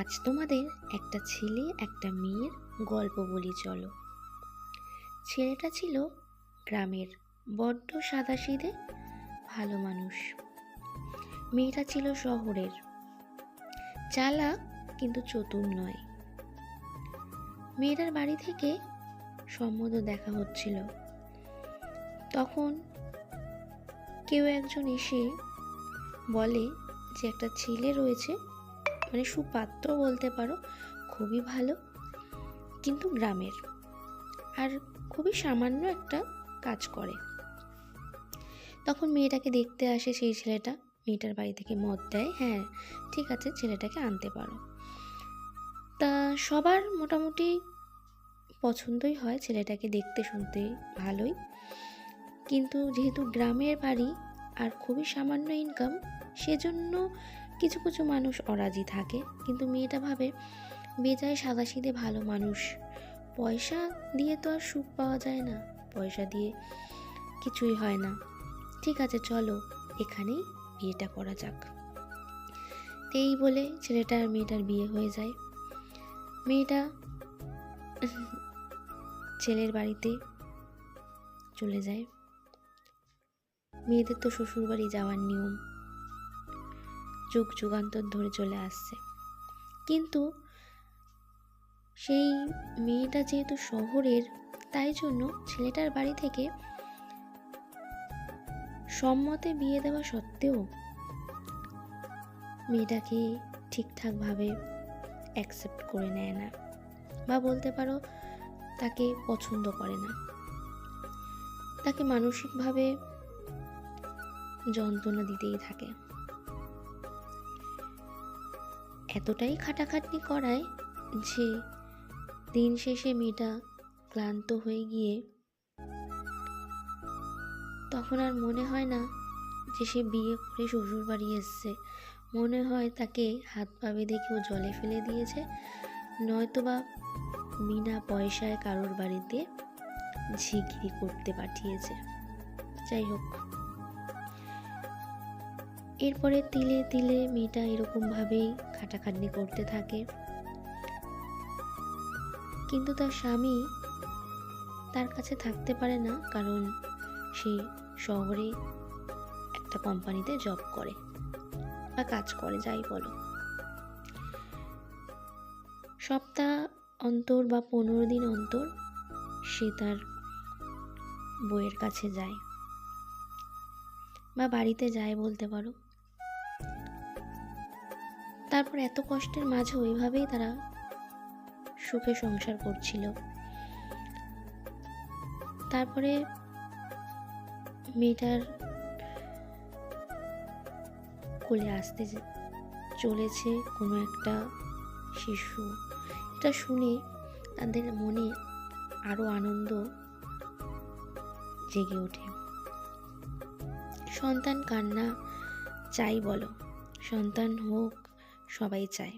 আজ তোমাদের একটা ছেলে, একটা মেয়ের গল্প বলি, চলো। ছেলেটা ছিল গ্রামের বড্ড সাদাসিধে ভালো মানুষ। মেয়েটা ছিল শহরের। চালাক কিন্তু চতুর নয়। মেয়েটার বাড়ি থেকে সম্মত দেখা হচ্ছিল। তখন কেউ একজন এসে বলে যে, একটা ছেলে রয়েছে মানে সুপাত্র বলতে পারো, খুবই ভালো। কিন্তু গ্রামের। আর খুবই সামান্য একটা কাজ করে। তখন মেয়েটাকে দেখতে আসে সেই ছেলেটা। মেয়েটার বাড়ি থেকে মত দেয় হ্যাঁ ঠিক আছে, ছেলেটাকে আনতে পারো। তা সবার মোটামুটি পছন্দই হয় ছেলেটাকে দেখতে শুনতে ভালোই। কিন্তু যেহেতু গ্রামের বাড়ি আর খুবই সামান্য ইনকাম সেজন্য কিছু কিছু মানুষ অরাজি থাকে, কিন্তু মেয়েটা ভাবে, বেজায় সাদাসিধে ভালো মানুষ। পয়সা দিয়ে তো আর সুখ পাওয়া যায় না, পয়সা দিয়ে কিছুই হয় না। ঠিক আছে, চলো, এখানেই বিয়েটা করা যাক। এই বলে ছেলেটা আর মেয়েটার বিয়ে হয়ে যায়। মেয়েটা ছেলের বাড়িতে চলে যায়। মেয়েদের তো শ্বশুর বাড়ি যাওয়ার নিয়ম। যুগ যুগান্তর ধরে চলে আসছে। কিন্তু সেই মেয়েটা যেহেতু শহরের, তাই জন্য ছেলেটার বাড়ি থেকে সম্মতে বিয়ে দেওয়া সত্ত্বেও মেয়েটাকে ঠিকঠাকভাবে অ্যাকসেপ্ট করে নেয় না বা বলতে পারো তাকে পছন্দ করে না। তাকে মানসিকভাবে যন্ত্রণা দিতেই থাকে। এতটাই খাটাখাটনি করায় যে দিন শেষে মেয়েটা ক্লান্ত হয়ে গিয়ে তখন আর মনে হয় না যে সে বিয়ে করে শ্বশুর বাড়ি এসছে। মনে হয় তাকে হাত পা বেঁধে কেউ জলে ফেলে দিয়েছে। নয়তোবা বিনা পয়সায় কারোর বাড়িতে ঝিগিরি করতে পাঠিয়েছে। যাই হোক। এরপরে তিলে তিলে মেয়েটা এরকমভাবেই খাটাখাটনি করতে থাকে। কিন্তু তার স্বামী তার কাছে থাকতে পারে না, কারণ সে শহরে একটা কোম্পানিতে জব করে বা কাজ করে, যাই বলো। সপ্তাহ অন্তর বা পনেরো দিন অন্তর সে তার বইয়ের কাছে যায় বা বাড়িতে যায় বলতে পারো। তারপর এত কষ্টের মাঝে ওইভাবেই তারা সুখে সংসার করছিল। তারপরে মেয়েটার কোলে আসতে চলেছে কোনো একটা শিশু। এটা শুনে তাদের মনে আরও আনন্দ জেগে ওঠে। সন্তান কান্না চাই বলো, সন্তান হোক সবাই চায়।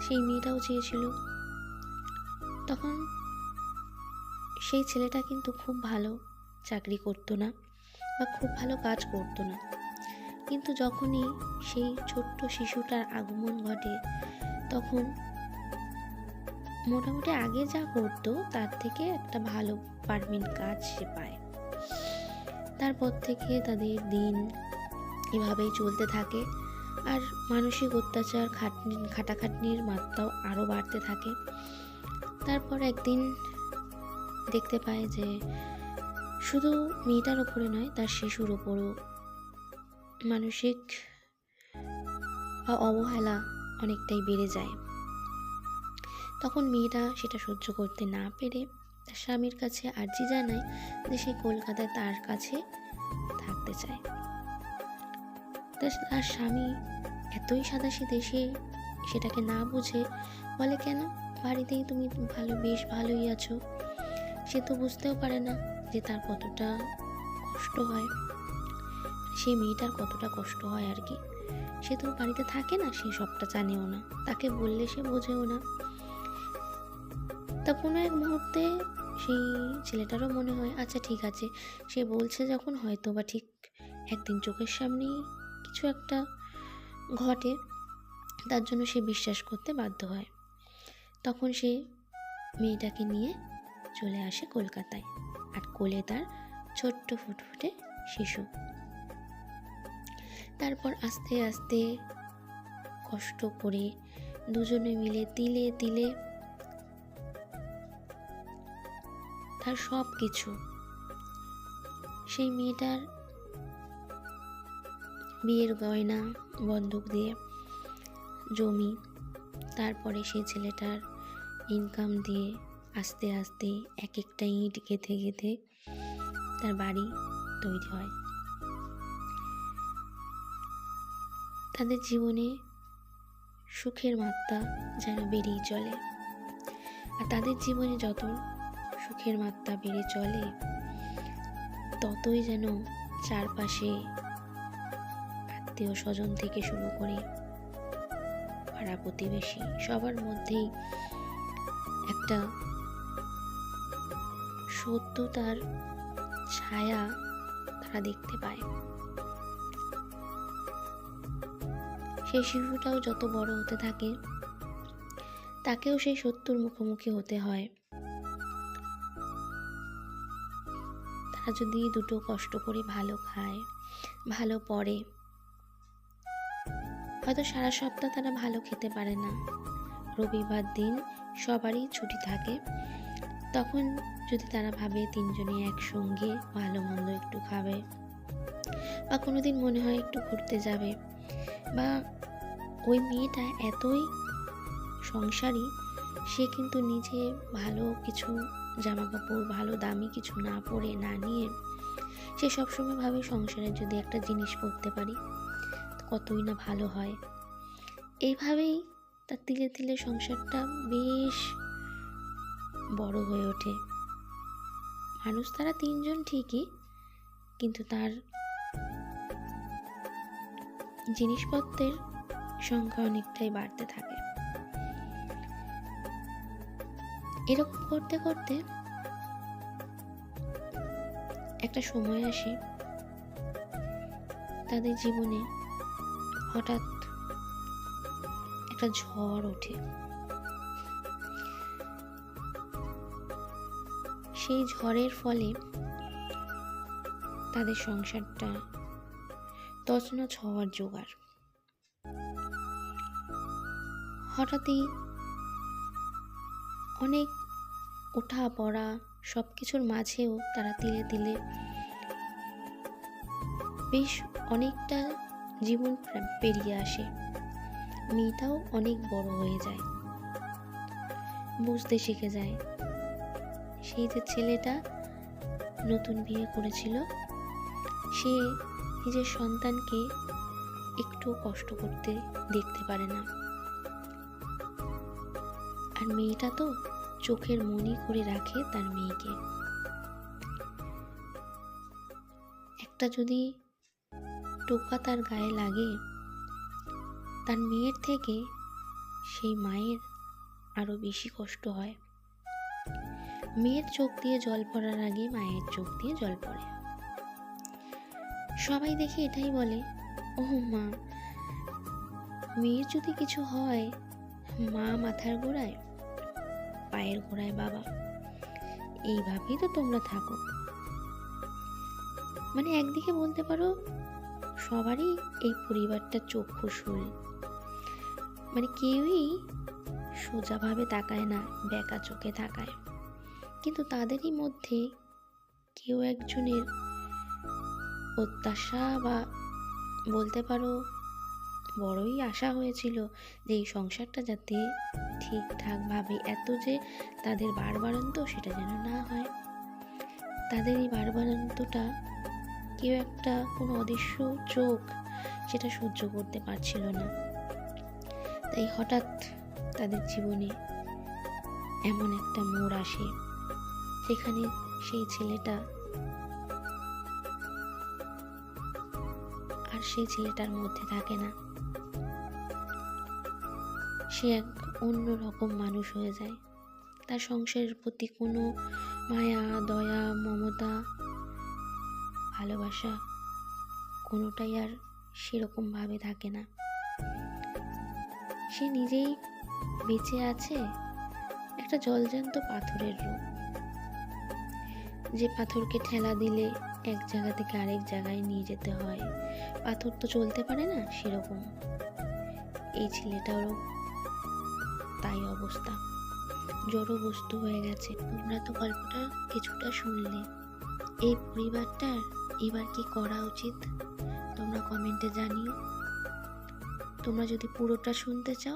সেই মেয়েটাও চেয়েছিল। তখন সেই ছেলেটা কিন্তু খুব ভালো চাকরি করতো না বা খুব ভালো কাজ করতো না। কিন্তু যখনই সেই ছোট্ট শিশুটার আগমন ঘটে, তখন মোটামুটি আগে যা করতো, তার থেকে একটা ভালো পারমেন্ট কাজ সে পায়। তারপর থেকে তাদের দিন এভাবেই চলতে থাকে। আর মানসিক অত্যাচার, খাটনি, খাটাখাটনির মাত্রাও আরও বাড়তে থাকে। তারপর একদিন দেখতে পায় যে শুধু মেয়েটার ওপরে নয়, তার শিশুর ওপরও মানসিক বা অবহেলা অনেকটাই বেড়ে যায়। তখন মেয়েটা সেটা সহ্য করতে না পেরে তার স্বামীর কাছে আর্জি জানায় যে সে কলকাতায় তার কাছে থাকতে চায়। তার স্বামী এতই সাদা সাদাসিধে সে সেটাকে না বুঝে বলে, কেন? বাড়িতেই তুমি ভালো, বেশ ভালোই আছো। সে তো বুঝতেও পারে না যে তার কতটা কষ্ট হয়। সেই মেয়েটার কতটা কষ্ট হয় আর কি। সে তো বাড়িতে থাকে না, সে সবটা জানেও না। তাকে বললে সে বোঝেও না। তা কোনো এক মুহূর্তে সেই ছেলেটারও মনে হয় আচ্ছা ঠিক আছে। সে বলছে যখন হয়তো বা ঠিক একদিন চোখের সামনেই কিছু একটা ঘটে, তার জন্য সে বিশ্বাস করতে বাধ্য হয়। তখন সে মেয়েটাকে নিয়ে চলে আসে কলকাতায়। আর কোলে তার ছোট্ট ফুটফুটে শিশু। তারপর আস্তে আস্তে কষ্ট করে দুজনে মিলে তিলে তিলে তার সব কিছু সেই মেয়েটার বিয়ের গয়না বন্ধক দিয়ে জমি, তারপরে সেই ছেলেটার ইনকাম দিয়ে আস্তে আস্তে এক একটা ইট গেঁথে গেঁথে তার বাড়ি তৈরি হয়। তাদের জীবনে সুখের মাত্রা যেন বেড়েই চলে। আর তাদের জীবনে যত সুখের মাত্রা বেড়ে চলে, ততই যেন চারপাশে আত্মীয় স্বজন থেকে শুরু করে পাড়া প্রতিবেশী, সবার মধ্যেই একটা সত্যতার ছায়া তারা দেখতে পায়। সেই শিশুটাও যত বড় হতে থাকে, তাকেও সেই সত্যর মুখোমুখি হতে হয়। তারা যদি দুটো কষ্ট করে ভালো খায়, ভালো পড়ে হয়তো সারা সপ্তাহ তারা ভালো খেতে পারে না। রবিবার দিন সবারই ছুটি থাকে। তখন যদি তারা ভাবে তিনজনে একসঙ্গে ভালো মন্দ একটু খাবে বা কোনো দিন মনে হয় একটু ঘুরতে যাবে বা ওই মেয়েটা এতই সংসারী, সে কিন্তু নিজে ভালো কিছু জামা কাপড় ভালো দামি কিছু না পরে না নিয়ে সে সবসময় ভাবে সংসারে যদি একটা জিনিস পরতে পারি কতই না ভালো হয়। এইভাবেই তার তিলে তিলে সংসারটা বেশ বড় হয়ে ওঠে। মানুষ তারা তিনজন ঠিকই, কিন্তু তার জিনিসপত্রের সংখ্যা অনেকটাই বাড়তে থাকে। এরকম করতে করতে একটা সময় আসে, তাদের জীবনে হঠাৎ একটা ঝড় ওঠে। সেই ঝড়ের ফলে তাদের সংসারটা তছনছ হওয়ার জোগাড়। হঠাৎই অনেক ওঠা পড়া সব কিছুর মাঝেও তারা তিলে তিলে বেশ অনেকটা জীবন পেরিয়ে আসে। মেয়েটাও অনেক বড় হয়ে যায়। বুঝতে শিখে যায়। সেই যে ছেলেটা নতুন বিয়ে করেছিল, সে নিজের সন্তানকে একটু কষ্ট করতে দেখতে পারে না। আর মেয়েটা তো চোখের মনি করে রাখে তার মেয়েকে। একটা যদি টোকা তার গায়ে লাগে। তার মেয়ের থেকে সেই মায়ের আরও বেশি কষ্ট হয়। মেয়ের চোখ দিয়ে জল পড়ার আগে মায়ের চোখ দিয়ে জল পড়ে। সবাই দেখে এটাই বলে ও মা, মেয়ের যদি কিছু হয়, মা মাথার গোড়ায়, পায়ের গোড়ায় বাবা, এইভাবেই তো তোমরা থাকো। মানে একদিকে বলতে পারো সবারই এই পরিবারটা চক্ষু শুল মানে কেউই সোজাভাবে তাকায় না, বেকা চোখে তাকায়। কিন্তু তাদেরই মধ্যে কেউ একজনের প্রত্যাশা বা বলতে পারো বড়ই আশা হয়েছিল যে এই সংসারটা যাতে ঠিকঠাকভাবে এত যে তাদের বারবারন্ত সেটা যেন না হয়। তাদের এই বারবারন্তটা কেউ একটা কোনো অদৃশ্য চোখ সেটা সহ্য করতে পারছিল না। তাই হঠাৎ তাদের জীবনে এমন একটা মোড় আসে যেখানে সেই ছেলেটা আর সেই ছেলেটার মধ্যে থাকে না। সে এক অন্য রকম মানুষ হয়ে যায়। তার সংসারের প্রতি কোনো মায়া, দয়া, মমতা ভালোবাসা কোনোটাই আর সেরকমভাবে থাকে না। সে নিজেই বেঁচে আছে একটা জলজান্ত পাথরের রূপ। যে পাথরকে ঠেলা দিলে এক জায়গা থেকে আরেক জায়গায় নিয়ে যেতে হয়, পাথর তো চলতে পারে না সেরকম। এই ছেলেটারও তাই অবস্থা। জড়ো বস্তু হয়ে গেছে। তোমরা তো গল্পটা কিছুটা শুনলে। এই পরিবারটার এবার কি করা উচিত? তোমরা কমেন্টে জানিও। তোমরা যদি পুরোটা শুনতে চাও